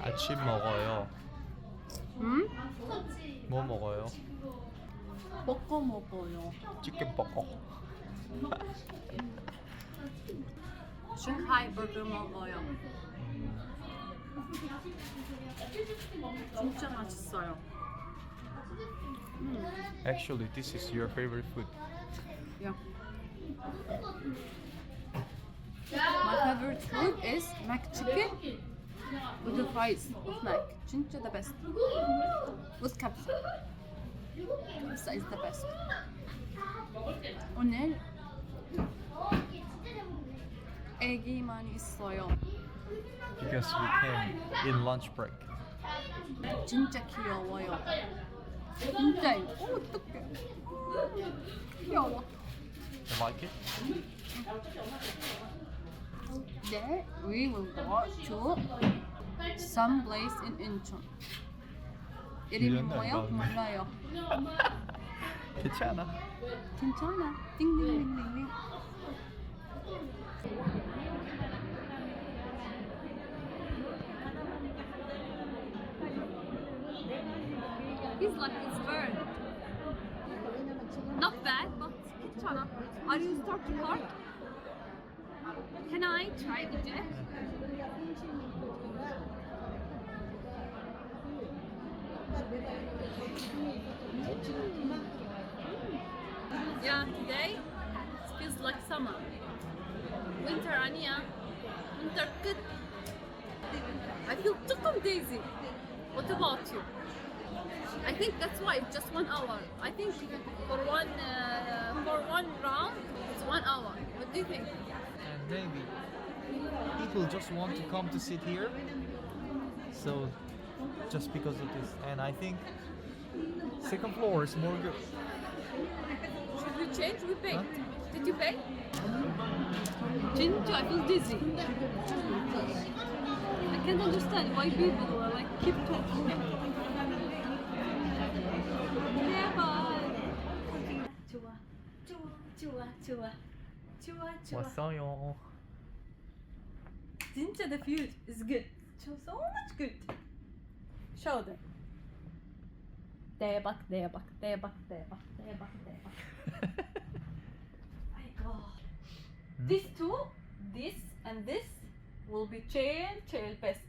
아침 먹어요. 응? 뭐 먹어요? 먹고 먹어요. 치킨 버거. 샹하이 버거 먹어요. 진짜 맛있어요. Actually, this is your favorite food. Yeah. My favorite food is mac chicken with the fries of mac. 진짜 the best. With capsa. Capsa is the best. 오늘 애기 많이 있어요. Because we came in lunch break. 진짜 귀여워요. 진짜 어 어떡해. 귀여워. You like it? There we will go to some place in Incheon. 이름이 이름은 뭐예요? 알바. 몰라요. 괜찮아. 괜찮아. 띵띵띵띵띵. He's like it's burned. Not bad, but 괜찮아. Are you start to park? Can I try the dip? Yeah, today it feels like summer. Winter Ania, winter good. I feel tukum daisy. What about you? I think that's why just one hour. I think for one uh, for one round one hour. What do you think? And maybe people just want to come to sit here. So just because of this, and I think second floor is more good. Should we change? We pay. Huh? Did you pay? Ginger, I feel dizzy. I can't understand why people are like keep talking. 좋아, 좋아, 좋아, 좋아, 좋아. 왔어요. 진짜 the view is good. So, so much good. Show them. 대박, 대박, 대박, 대박, 대박, 대박. My God. These two, this and this, will be chair, chair best.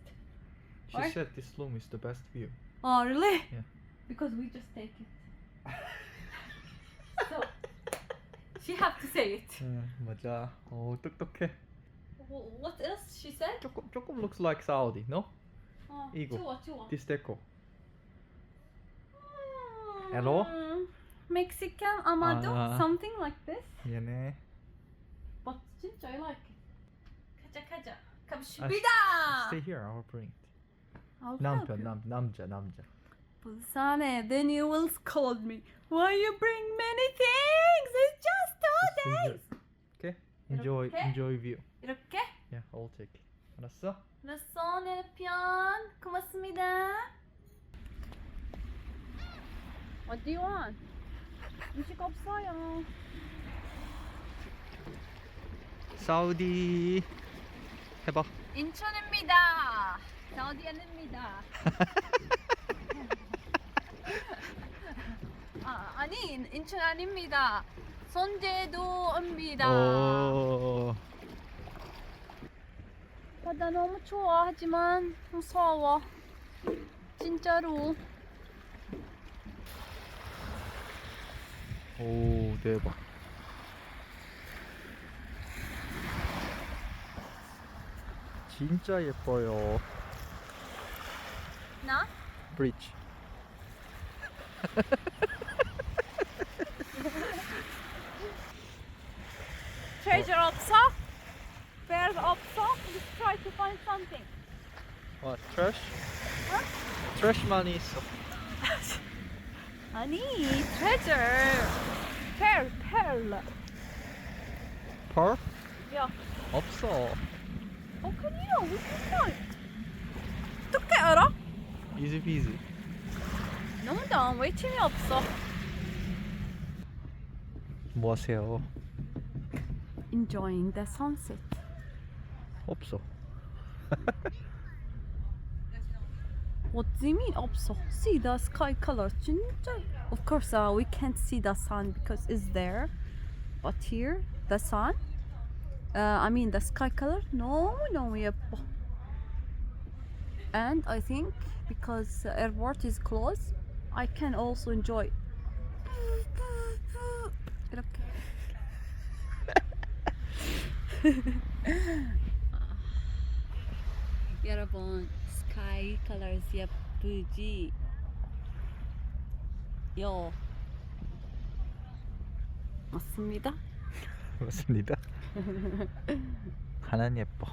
She Right? said this room is the best view. Oh, really? Yeah. Because we just take it. so, she have to say it. 응, 맞아. 오, 똑똑해. Wh- What else she said? 조금 조금 looks like Saudi, no? 어, 이거. 좋아, 좋아. This deco. Hello? Mm, Mexican amado, 아. something like this. 얘네. But 진짜 I like it. 가자 가자. 아, 갑시다. Stay here, I'll bring it. I'll help 남편, you. 남, 남자, 남자. 부산에 then you will scold me. Why you bring many things? It's just days. Okay? Enjoy, 이렇게? enjoy view. 이렇게? Yeah, I'll take it. 알았어? 알았어, 내 편. 고맙습니다. What do you want? 음식 없어요. 사우디. 해봐. 인천입니다. 사우디 아닙니다. 아, 아니 인천 아닙니다. 손제도입니다. 오. 바다 너무 좋아 하지만 무서워. 진짜로. 오, 대박. 진짜 예뻐요. 나? 브릿지. treasure 없어? Bears 없어? Let's try to find something. What? Trash? 어? Trash만이 있어. 아니, treasure. Pearl, pearl. Pearl? 야. 없어. 어, 큰일이야. 왜 이렇게 어떻게 알아? Easy peasy. 너무 당왜 취미 없어? 뭐 하세요? enjoying the sunset. Hope so. what do you mean hope so? See the sky color. Of course, uh, we can't see the sun because it's there. But here, the sun. Uh, I mean the sky color. No, no, yep. And I think because airport is closed, I can also enjoy 여러분 sky colors 예쁘지? 요 맞습니다. 맞습니다. 하나는 예뻐.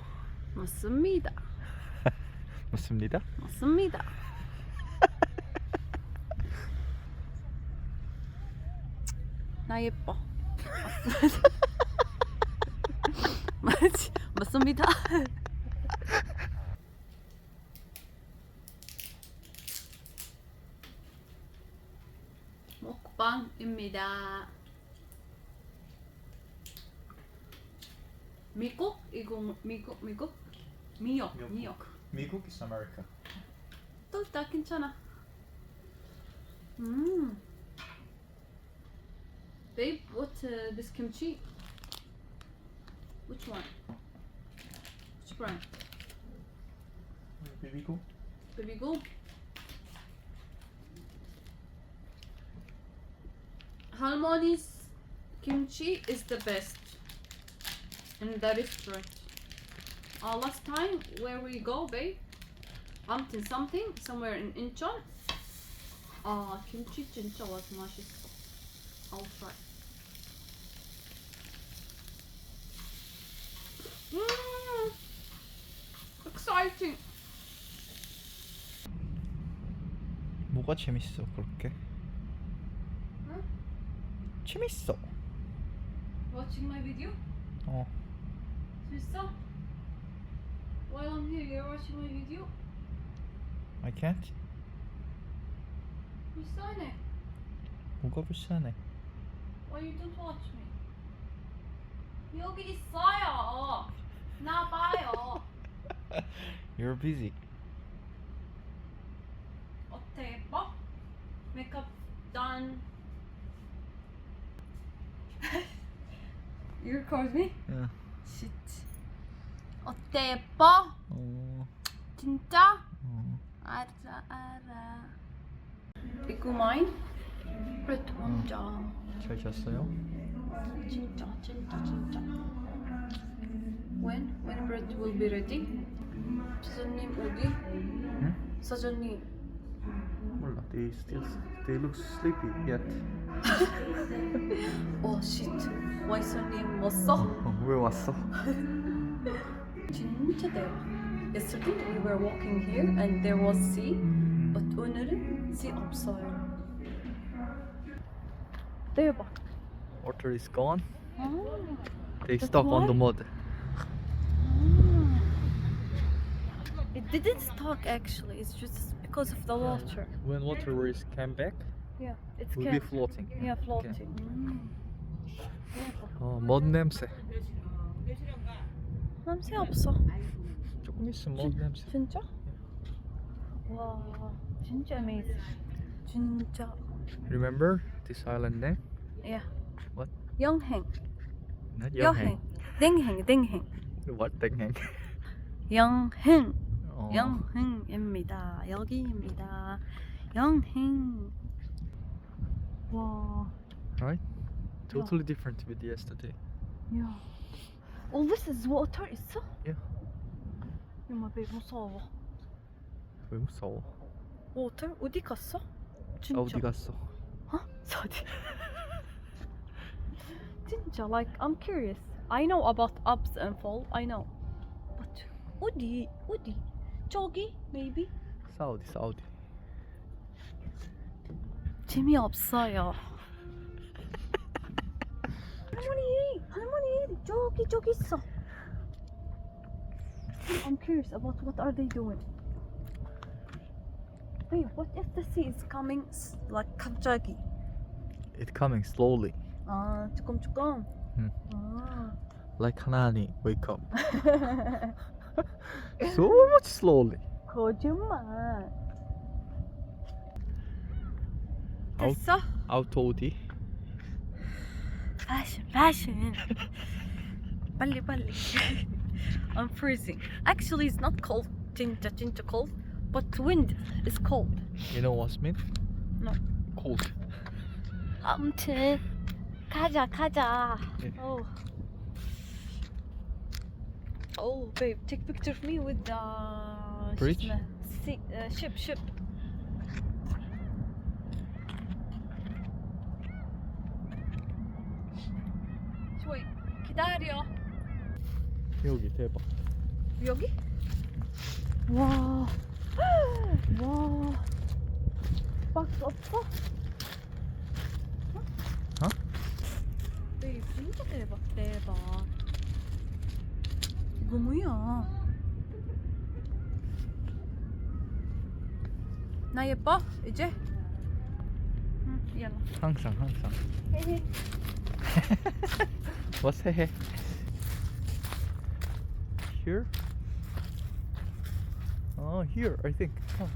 맞습니다. 맞습니다. 맞습니다. 나 예뻐. 맞지? 맞습니다. 먹방입니다. 미국? 이거 미국? 미국? 미역, 미역. 미역. 미국 is America. 또 있다 괜찮아. 음. Babe, what uh, this kimchi? Which one? Sprite. Baby go. Baby go. Halmoni's kimchi is the best. And that is true. Uh, last time where we go, babe, bumped in something somewhere in Incheon. Uh, kimchi chincha was nice. I'll try. Exciting. 뭐가 재밌어 그렇게? 응? 재밌어. Watching my video? 어. Sister? While I'm here, you're watching my video? I can't. 불쌍해. 뭐가 불쌍해? Why you don't watch me? 여기 있어요. 나 봐요. You're busy. 어때 예뻐? Makeup done. you record me? 응. Shit. 어때 예뻐? 어. 진짜? 어. 알아 알아. 이거 mine? 브레드 혼자. 잘 잤어요? 진짜 진짜 진짜. When? When bread will be ready? 사장님 어디? 응? 사장님 몰라. They still they look sleepy yet. 어 shit 와이사님 왔어? 어, 왜 왔어? 진짜 대박 Yesterday we were walking here and there was sea but 오늘은 sea 없어요 대박 Water is gone. 아, They That's stuck on the why? mud. It didn't stuck actually it's just because of the water When water is came back, Yeah it's will be can floating. Yeah floating 음. 대박 어, mud 냄새. 냄새 없어 조금 있으면 mud 냄새. 진짜? 와 진짜 amazing 진짜 Remember this island name? yeah What? 영행 Not 여행 땡행 땡행 What 땡행? 영행 어. 영행입니다 여기입니다 영행 와 Right? Totally different with yesterday. 야. All this is water 있어? Yeah. 엄마 배 무서워 왜 무서워? water 어디 갔어? 진짜 어디 갔어? 어? 사우디 진짜 like I'm curious I know about ups and fall I know but 어디 어디 저기 maybe 사우디 사우디. 재미없어요 할머니 할머니 저기 저기 있어 I'm curious about what are they doing Wait, what if the sea is coming s- like 갑자기 It coming slowly. 아 조금 조금 음. 아 Like 하나니 wake up. So much slowly. 거짓말. 아웃. 됐어? Auto 어디? Fashion, fashion. 빨리 빨리. I'm freezing. Actually, it's not cold. 진짜 진짜 cold. But wind is cold. You know what's mean? No. Cold. 아무튼 가자 가자. 네. Oh. Oh, babe, take picture of me with the Bridge? ship, sea, uh, ship, ship. 조이 기다려. 여기 대박. 여기? 와. 와. 박스 없어? 어? 네, 진짜 대박, 대박. 이거 뭐야? 나 예뻐? 이제? 응, 미안. 항상 항상. 헤헤. What's hehe? Here? Oh, here I think. Oh,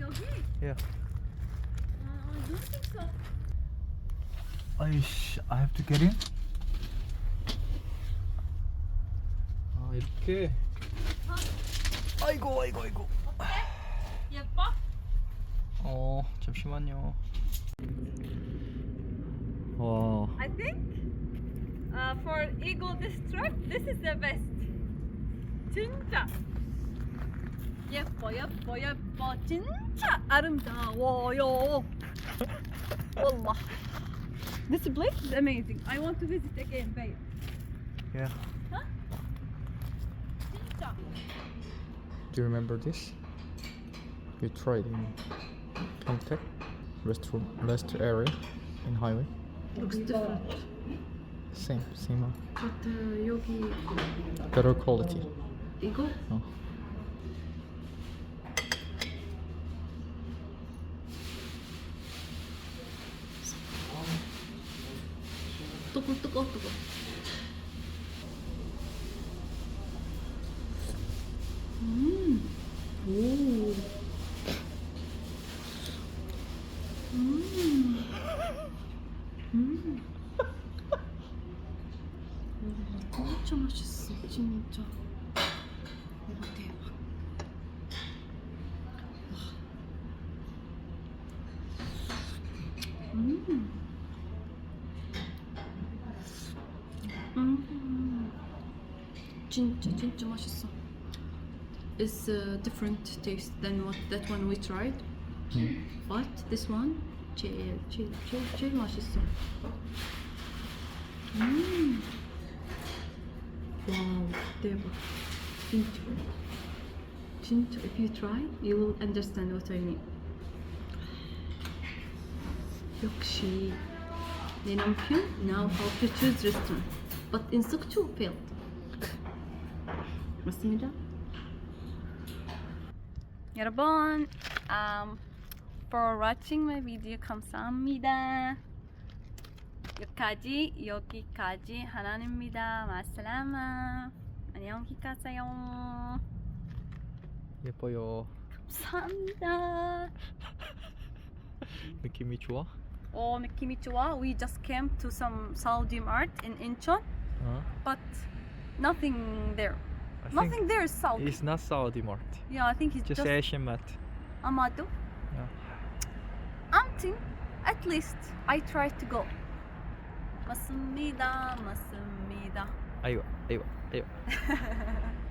여기? yeah. 아, I don't think so. I I have to get in. 이렇게. 아이고 아이고 아이고. 예뻐? 어 잠시만요. 와 I think uh, for Eagle this trip, this is the best. 진짜 예뻐 예뻐 예뻐 진짜 아름다워요. wallah. This place is amazing. I want to visit again, babe. yeah. Do you remember this? We tried in Pyeongtaek restaurant rest area in highway. Looks different. Same same one. But uh, 여기 Better quality. 이거 어. 뜨거 뜨거 뜨거. 진짜. 대박 대박. 음. 음. 진짜 진짜 맛있어. It's a different taste than what that one we tried. 음. But this one 제일 제일 제일 제일 맛있어. 음. 와우 대박. 진짜. 진짜 if you try you will understand what I mean. 역시 내 남편 now how to choose restaurant. But in Sukchu failed. 맞습니다. 여러분, um, for watching my video 감사합니다. 여기까지 여기까지 하나입니다. 마살라마. 안녕히 가세요. 예뻐요. 감사합니다. 느낌이 좋아? 오 느낌이 좋아. We just came to some Saudi mart in Incheon, 어? but nothing there. I think Nothing there is Saudi. It's not Saudi Mart. Yeah, I think it's Just just, Asian Mart. Amado. Yeah. Auntie, at least I tried to go. 맞습니다, 맞습니다. 아이고 아이고 아이고.